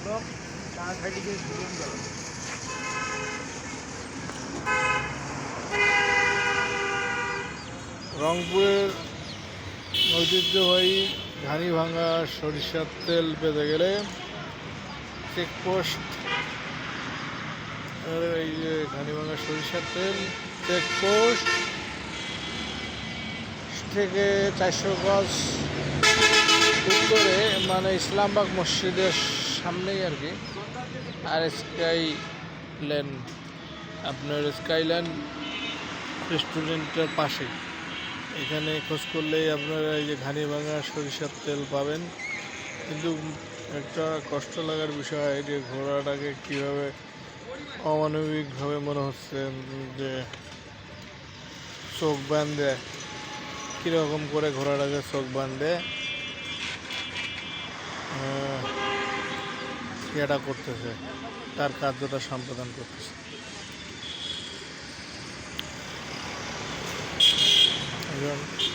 মাদক সাইডে দুজন গেল রংপুরের ঐতিহ্যবাহী ঘানি ভাঙা সরিষার তেল পেতে গেলে চেকপোস্ট এই যে ঘানি ভাঙা সরিষার তেল চেকপোস্ট থেকে চারশো গজ মানে ইসলামবাগ মসজিদের সামনেই আর কি। আর স্কাই লেন আপনার স্কাইল্যান্ড রেস্টুরেন্টের পাশে। এখানে খোঁজ করলেই আপনারা এই যে ঘানি ভাঙা সরিষার তেল পাবেন। কিন্তু একটা কষ্ট লাগার বিষয় যে ঘোড়াটাকে কীভাবে অমানবিকভাবে মনে হচ্ছে যে চোখ বাঁধে কীরকম করে ঘোড়াটাকে চোখ বাঁধে ইয়েটা করতেছে তার কার্যটা সম্পাদন করতেছে। এখন